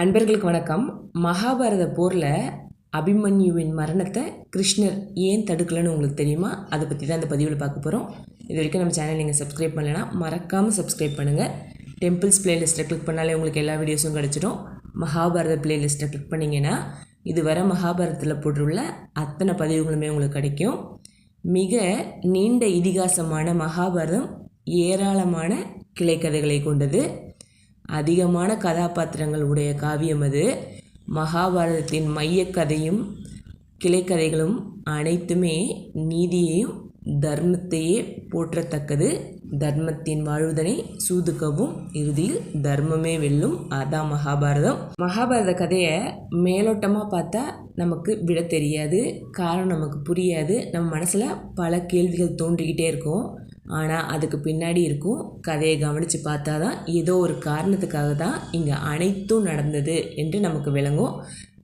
அன்பர்களுக்கு வணக்கம். மகாபாரத போரில் அபிமன்யுவின் மரணத்தை கிருஷ்ணர் ஏன் தடுக்கலைன்னு உங்களுக்கு தெரியுமா? அதை பற்றி தான் இந்த பதிவில் பார்க்க போகிறோம் இது வரைக்கும் நம்ம சேனல் நீங்கள் சப்ஸ்கிரைப் பண்ணலைன்னா மறக்காமல் சப்ஸ்கிரைப் பண்ணுங்கள் டெம்பிள்ஸ் பிளேலிஸ்ட்டை கிளிக் பண்ணாலே உங்களுக்கு எல்லா வீடியோஸும் கிடச்சிடும். மகாபாரத பிளேலிஸ்ட்டை கிளிக் பண்ணிங்கன்னா இதுவரை மகாபாரதத்தில் போட்டுள்ள அத்தனை பதிவுகளுமே உங்களுக்கு கிடைக்கும். மிக நீண்ட இதிகாசமான மகாபாரதம் ஏராளமான கிளைக்கதைகளை கொண்டது. அதிகமான கதாபாத்திரங்கள் உடைய காவியம் அது. மகாபாரதத்தின் மையக்கதையும் கிளைக்கதைகளும் அனைத்துமே நீதியையும் தர்மத்தையே போற்றத்தக்கது. தர்மத்தின் வாழ்வுதனை சூதுக்கவும் இறுதியில் தர்மமே வெல்லும் அதான் மகாபாரதம். மகாபாரத கதையை மேலோட்டமாக பார்த்தா நமக்கு விட தெரியாது. காரணம் நமக்கு புரியாது. நம்ம மனசில் பல கேள்விகள் தோன்றிக்கிட்டே இருக்கும். ஆனால் அதுக்கு பின்னாடி இருக்கும் கதையை கவனித்து பார்த்தா தான் ஏதோ ஒரு காரணத்துக்காக தான் இங்கே அனைத்தும் நடந்தது என்று நமக்கு விளங்கும்.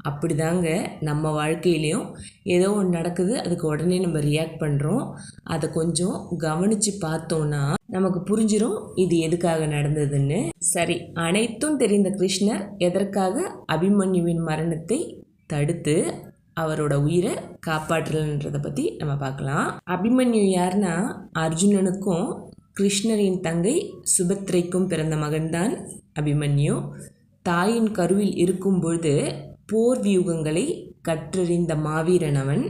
அப்படிதாங்க நம்ம வாழ்க்கையிலையும் ஏதோ ஒன்று நடக்குது அதுக்கு உடனே நம்ம ரியாக்ட் பண்ணுறோம் அதை கொஞ்சம் கவனித்து பார்த்தோன்னா நமக்கு புரிஞ்சிடும் இது எதுக்காக நடந்ததுன்னு. சரி அனைத்தும் தெரிந்த கிருஷ்ணர் எதற்காக அபிமன்யுவின் மரணத்தை தடுத்து அவரோட உயிரை காப்பாற்றலன்றதை பற்றி நம்ம பார்க்கலாம். அபிமன்யு யாருன்னா அர்ஜுனனுக்கும் கிருஷ்ணரின் தங்கை சுபத்ரைக்கும் பிறந்த மகன்தான் அபிமன்யு. தாயின் கருவில் இருக்கும்பொழுது போர் வியூகங்களை கற்றறிந்த மாவீரன் அவன்.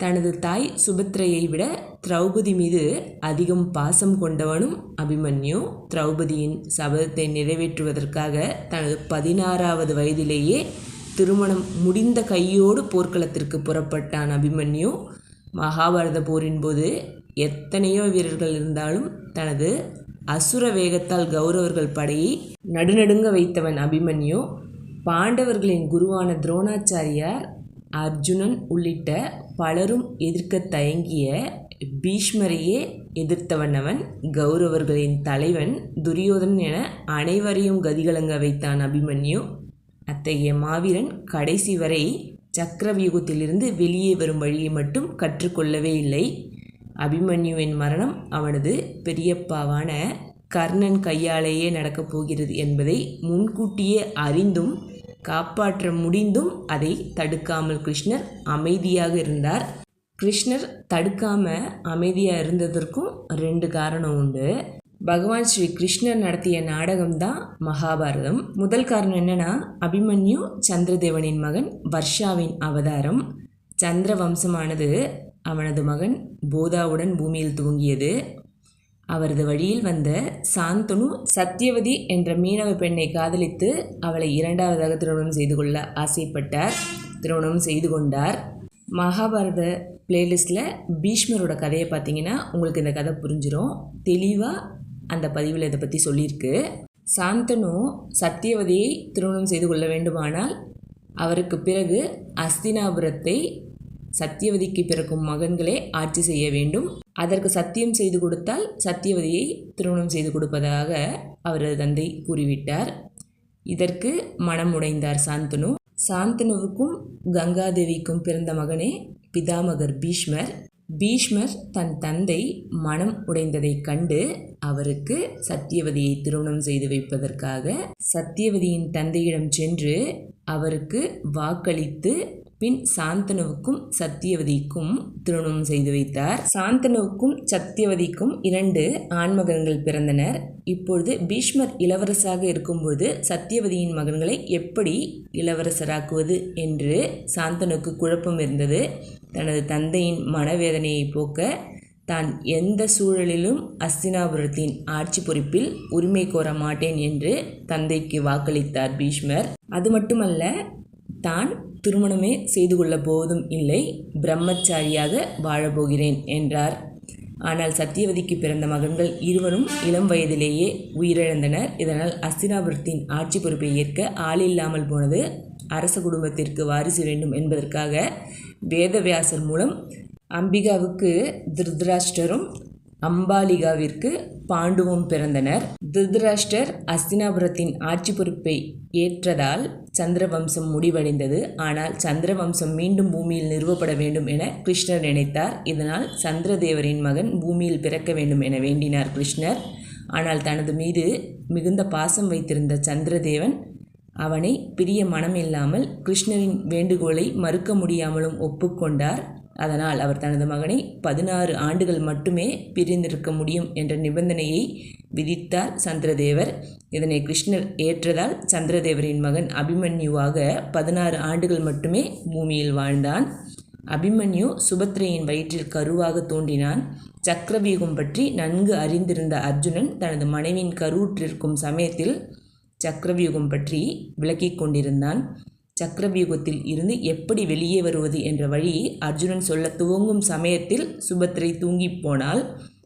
தனது தாய் சுபத்ரையை விட திரௌபதி மீது அதிகம் பாசம் கொண்டவனும் அபிமன்யு. திரௌபதியின் சபதத்தை நிறைவேற்றுவதற்காக தனது பதினாறாவது வயதிலேயே திருமணம் முடிந்த கையோடு போர்க்களத்திற்கு புறப்பட்டான் அபிமன்யு. மகாபாரத போரின் போது எத்தனையோ வீரர்கள் இருந்தாலும் தனது அசுர வேகத்தால் கௌரவர்கள் படையை நடுநடுங்க வைத்தவன் அபிமன்யு. பாண்டவர்களின் குருவான துரோணாச்சாரியார் அர்ஜுனன் உள்ளிட்ட பலரும் எதிர்க்க தயங்கிய பீஷ்மரையே எதிர்த்தவன் அவன். கௌரவர்களின் தலைவன் துரியோதன் என அனைவரையும் கதிகலங்க வைத்தான் அபிமன்யு. அத்தகைய மாவீரன் கடைசி வரை சக்கரவியூகத்திலிருந்து வெளியே வரும் வழியை மட்டும் கற்றுக்கொள்ளவே இல்லை. அபிமன்யுவின் மரணம் அவனது பெரியப்பாவான கர்ணன் கையாலேயே நடக்கப் போகிறது என்பதை முன்கூட்டியே அறிந்தும் காப்பாற்ற முடிந்தும் அதை தடுக்காமல் கிருஷ்ணர் அமைதியாக இருந்தார். கிருஷ்ணர் தடுக்காம அமைதியாக இருந்ததற்கும் ரெண்டு காரணம் உண்டு. பகவான் ஸ்ரீ கிருஷ்ணர் நடத்திய நாடகம்தான் மகாபாரதம். முதல் காரணம் என்னென்னா அபிமன்யு சந்திரதேவனின் மகன் வர்ஷாவின் அவதாரம். சந்திர வம்சமானது அவனது மகன் போதாவுடன் பூமியில் துவங்கியது அவரது வழியில் வந்த சாந்தனு சத்தியவதி என்ற மீனவ பெண்ணை காதலித்து அவளை இரண்டாவதாக திருமணம் செய்து கொள்ள ஆசைப்பட்டார். திருமணம் செய்து கொண்டார். மகாபாரத பிளேலிஸ்டில் பீஷ்மரோட கதையை பார்த்தீங்கன்னா உங்களுக்கு இந்த கதை புரிஞ்சிடும் தெளிவாக அந்த பதிவில் இதை பற்றி சொல்லியிருக்கு. சாந்தனு சத்தியவதியை திருமணம் செய்து கொள்ள வேண்டுமானால் அவருக்கு பிறகு அஸ்தினாபுரத்தை சத்தியவதிக்கு பிறக்கும் மகன்களே ஆட்சி செய்ய வேண்டும். அதற்கு சத்தியம் செய்து கொடுத்தால் சத்தியவதியை திருமணம் செய்து கொடுப்பதாக அவரது தந்தை கூறிவிட்டார். இதற்கு மனம் உடைந்தார் சாந்தனு. சாந்தனுவுக்கும் கங்காதேவிக்கும் பிறந்த மகனே பிதாமகர் பீஷ்மர். பீஷ்மர் தன் தந்தை மனம் உடைந்ததைக் கண்டு அவருக்கு சத்தியவதியை திருமணம் செய்து வைப்பதற்காக சத்தியவதியின் தந்தையிடம் சென்று அவருக்கு வாக்களித்து பின் சாந்தனுவுக்கும் சத்தியவதிக்கும் திருமணம் செய்து வைத்தார். சாந்தனுவுக்கும் சத்தியவதிக்கும் இரண்டு ஆண்மகன்கள் பிறந்தனர். இப்பொழுது பீஷ்மர் இளவரசராக இருக்கும்போது சத்தியவதியின் மகன்களை எப்படி இளவரசராக்குவது என்று சாந்தனுக்கு குழப்பம் இருந்தது. தனது தந்தையின் மனவேதனையை போக்க தான் எந்த சூழலிலும் அஸ்தினாபுரத்தின் ஆட்சி பொறுப்பில் உரிமை கோர மாட்டேன் என்று தந்தைக்கு வாக்களித்தார் பீஷ்மர். அது மட்டுமல்ல தான் திருமணமே செய்து கொள்ள போவதும் இல்லை பிரம்மச்சாரியாக வாழப்போகிறேன் என்றார். ஆனால் சத்தியவதிக்கு பிறந்த மகன்கள் இருவரும் இளம் வயதிலேயே உயிரிழந்தனர். இதனால் அஸ்தினாபுரத்தின் ஆட்சி பொறுப்பை ஏற்க ஆள் இல்லாமல் போனது அரச குடும்பத்திற்கு வாரிசு வேண்டும் என்பதற்காக வேதவியாசர் மூலம் அம்பிகாவுக்கு திருதராஷ்டரும் அம்பாலிகாவிற்கு பாண்டுவும் பிறந்தனர். திருதராஷ்டர் அஸ்தினாபுரத்தின் ஆட்சி பொறுப்பை ஏற்றதால் சந்திரவம்சம் முடிவடைந்தது. ஆனால் சந்திரவம்சம் மீண்டும் பூமியில் நிறுவப்பட வேண்டும் என கிருஷ்ணர் நினைத்தார். இதனால் சந்திரதேவரின் மகன் பூமியில் பிறக்க வேண்டும் என வேண்டினார் கிருஷ்ணர். ஆனால் தனது மீது மிகுந்த பாசம் வைத்திருந்த சந்திரதேவன் அவனை பிரிய மனமில்லாமல் கிருஷ்ணரின் வேண்டுகோளை மறுக்க முடியாமலும் ஒப்புக்கொண்டார். அதனால் அவர் தனது மகனை பதினாறு ஆண்டுகள் மட்டுமே பிரிந்திருக்க முடியும் என்ற நிபந்தனையை விதித்தார் சந்திரதேவர். இதனை கிருஷ்ணர் ஏற்றதால் சந்திரதேவரின் மகன் அபிமன்யுவாக பதினாறு ஆண்டுகள் மட்டுமே பூமியில் வாழ்ந்தான். அபிமன்யு சுபத்ரையின் வயிற்றில் கருவாக தோன்றினான். சக்கரவியூகம் பற்றி நன்கு அறிந்திருந்த அர்ஜுனன் தனது மனைவியின் கருவுற்றிருக்கும் சமயத்தில் சக்கரவியூகம் பற்றி விளக்கிக் கொண்டிருந்தான். சக்கரவியூகத்தில் இருந்து எப்படி வெளியே வருவது என்ற வழியை அர்ஜுனன் சொல்ல துவங்கும் சமயத்தில் சுபத்திரை தூங்கி போனால்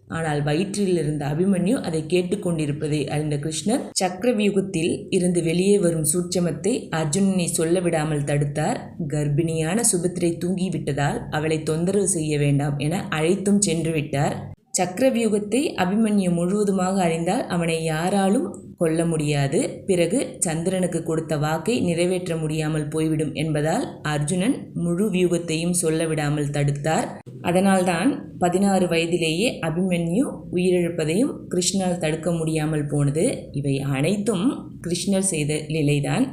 ஆனால் வயிற்றில் இருந்த அபிமன்யு அதை கேட்டுக்கொண்டிருப்பதை அறிந்த கிருஷ்ணர் சக்கரவியூகத்தில் இருந்து வெளியே வரும் சூட்சமத்தை அர்ஜுனனை சொல்ல விடாமல் தடுத்தார். கர்ப்பிணியான சுபத்திரை தூங்கிவிட்டதால் அவளை தொந்தரவு செய்ய வேண்டாம் என அழைத்தும் சென்று விட்டார். சக்கரவியூகத்தை அபிமன்யு முழுவதுமாக அறிந்தால் அவனை யாராலும் கொல்ல முடியாது. பிறகு சந்திரனுக்கு கொடுத்த வாக்கை நிறைவேற்ற முடியாமல் போய்விடும் என்பதால் அர்ஜுனன் முழு வியூகத்தையும் சொல்ல விடாமல் தடுத்தார். அதனால்தான் பதினாறு வயதிலேயே அபிமன்யு உயிரிழப்பதையும் கிருஷ்ணால் தடுக்க முடியாமல் போனது. இவை அனைத்தும் கிருஷ்ணர் செய்த நிலைதான்.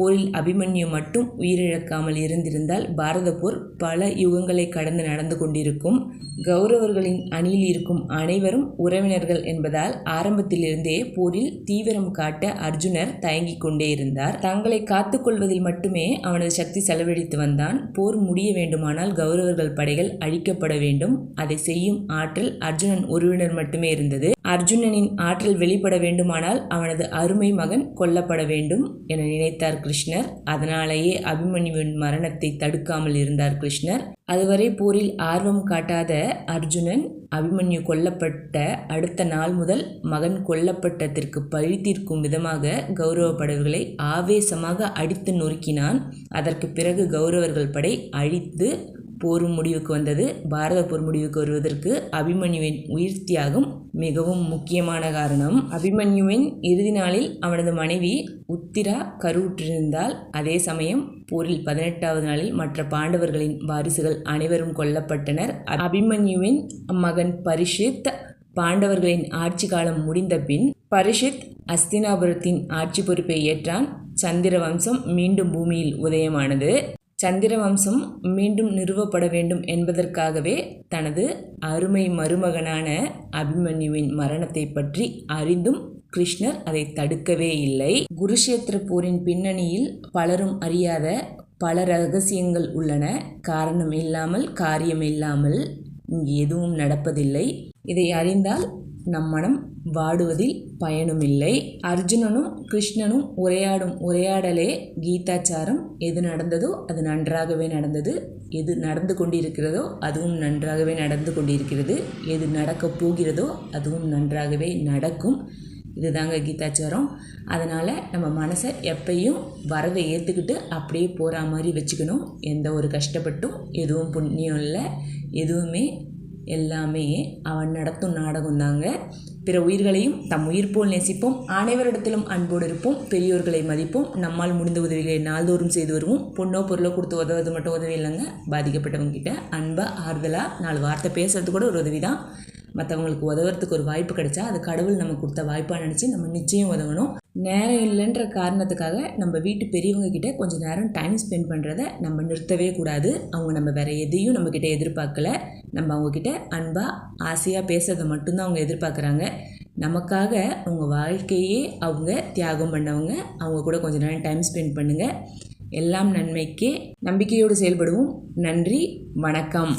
போரில் அபிமன்யு மட்டும் உயிரிழக்காமல் இருந்திருந்தால் பாரத போர் பல யுகங்களை கடந்து நடந்து கொண்டிருக்கும். கௌரவர்களின் அணியில் இருக்கும் அனைவரும் உறவினர்கள் என்பதால் ஆரம்பத்திலிருந்தே போரில் தீவிரம் காட்ட அர்ஜுனர் தயங்கிக் கொண்டே இருந்தார். தங்களை காத்துக்கொள்வதில் மட்டுமே அவனது சக்தி செலவழித்து வந்தான். போர் முடிய வேண்டுமானால் கௌரவர்கள் படைகள் அழிக்கப்பட வேண்டும். அதை செய்யும் ஆற்றல் அர்ஜுனன் உறவினர் மட்டுமே இருந்தது. அர்ஜுனனின் ஆற்றல் வெளிப்பட வேண்டுமானால் அவனது அருமை மகன் கொல்லப்பட வேண்டும் என நினைத்தார் கிருஷ்ணர். அதனாலேயே அபிமன்யுவின் மரணத்தை தடுக்காமல் இருந்தார் கிருஷ்ணர். அதுவரை போரில் ஆர்வம் காட்டாத அர்ஜுனன் அபிமன்யு கொல்லப்பட்ட அடுத்த நாள் முதல் மகன் கொல்லப்பட்டதற்கு பழி தீர்க்கும் விதமாக கௌரவ படகுகளை ஆவேசமாக அடித்து நொறுக்கினான். அதற்கு பிறகு கௌரவர்கள் படை அழித்து போரும் முடிவுக்கு வந்தது. பாரத போர் முடிவுக்கு வருவதற்கு அபிமன்யுவின் உயிர் தியாகம் மிகவும் முக்கியமான காரணம். அபிமன்யுவின் இறுதி நாளில் அவனது மனைவி உத்திரா கருவுற்றிருந்தால் அதே சமயம் போரில் பதினெட்டாவது நாளில் மற்ற பாண்டவர்களின் வாரிசுகள் அனைவரும் கொல்லப்பட்டனர். அபிமன்யுவின் மகன் பரிஷித் பாண்டவர்களின் ஆட்சி காலம் முடிந்த பின் பரிஷித் அஸ்தினாபுரத்தின் ஆட்சி பொறுப்பை ஏற்றான். சந்திர வம்சம் மீண்டும் பூமியில் உதயமானது. சந்திர வம்சம் மீண்டும் நிறுவப்பட வேண்டும் என்பதற்காகவே தனது அருமை மருமகனான அபிமன்யுவின் மரணத்தை பற்றி அறிந்தும் கிருஷ்ணர் அதை தடுக்கவே இல்லை. குருஷேத்திர போரின் பின்னணியில் பலரும் அறியாத பல ரகசியங்கள் உள்ளன. காரணம் இல்லாமல் காரியம் இல்லாமல் இங்கு எதுவும் நடப்பதில்லை. இதை அறிந்தால் நம் மனம் வாடுவதில் பயனுமில்லை. அர்ஜுனனும் கிருஷ்ணனும் உரையாடும் உரையாடலே கீதாச்சாரம். எது நடந்ததோ அது நன்றாகவே நடந்தது. எது நடந்து கொண்டிருக்கிறதோ அதுவும் நன்றாகவே நடந்து கொண்டிருக்கிறது. எது நடக்கப் போகிறதோ அதுவும் நன்றாகவே நடக்கும். இதுதாங்க கீதாச்சாரம். அதனால் நம்ம மனசை எப்பையும் வரதை ஏற்றுக்கிட்டு அப்படியே போகிற மாதிரி வச்சுக்கணும். எந்த ஒரு கஷ்டப்பட்டும் எதுவும் புண்ணியம் இல்லை. எதுவுமே எல்லாமே அவன் நடத்தும் நாடகம் தாங்க பிற உயிர்களையும் தம் உயிர் போல் நேசிப்போம். அனைவரிடத்திலும் அன்போடு இருப்போம். பெரியோர்களை மதிப்போம். நம்மால் முடிந்த உதவிகளை நாள்தோறும் செய்து வருவோம். பொண்ணோ பொருளோ கொடுத்து உதவுறது மட்டும் உதவி இல்லைங்க. பாதிக்கப்பட்டவங்க கிட்ட அன்பாக ஆறுதலாக நாலு வார்த்தை பேசுறது கூட ஒரு உதவி தான் மற்றவங்களுக்கு உதவுறதுக்கு ஒரு வாய்ப்பு கிடைச்சா அது கடவுள் நமக்கு கொடுத்த வாய்ப்பாக நினச்சி நம்ம நிச்சயம் உதவணும். நேரம் இல்லைன்ற காரணத்துக்காக நம்ம வீட்டு பெரியவங்க கிட்ட கொஞ்சம் நேரம் டைம் ஸ்பெண்ட் பண்ணுறத நம்ம நிறுத்தவே கூடாது. அவங்க நம்ம வேறு எதையும் நம்மக்கிட்ட எதிர்பார்க்கல. நம்ம அவங்கக்கிட்ட அன்பாக ஆசையாக பேசுறதை மட்டும்தான் அவங்க எதிர்பார்க்குறாங்க. நமக்காக அவங்க வாழ்க்கையே அவங்க தியாகம் பண்ணவங்க. அவங்க கூட கொஞ்சம் நேரம் டைம் ஸ்பெண்ட் பண்ணுங்கள் எல்லாம் நன்மைக்கே நம்பிக்கையோடு செயல்படுவோம். நன்றி வணக்கம்.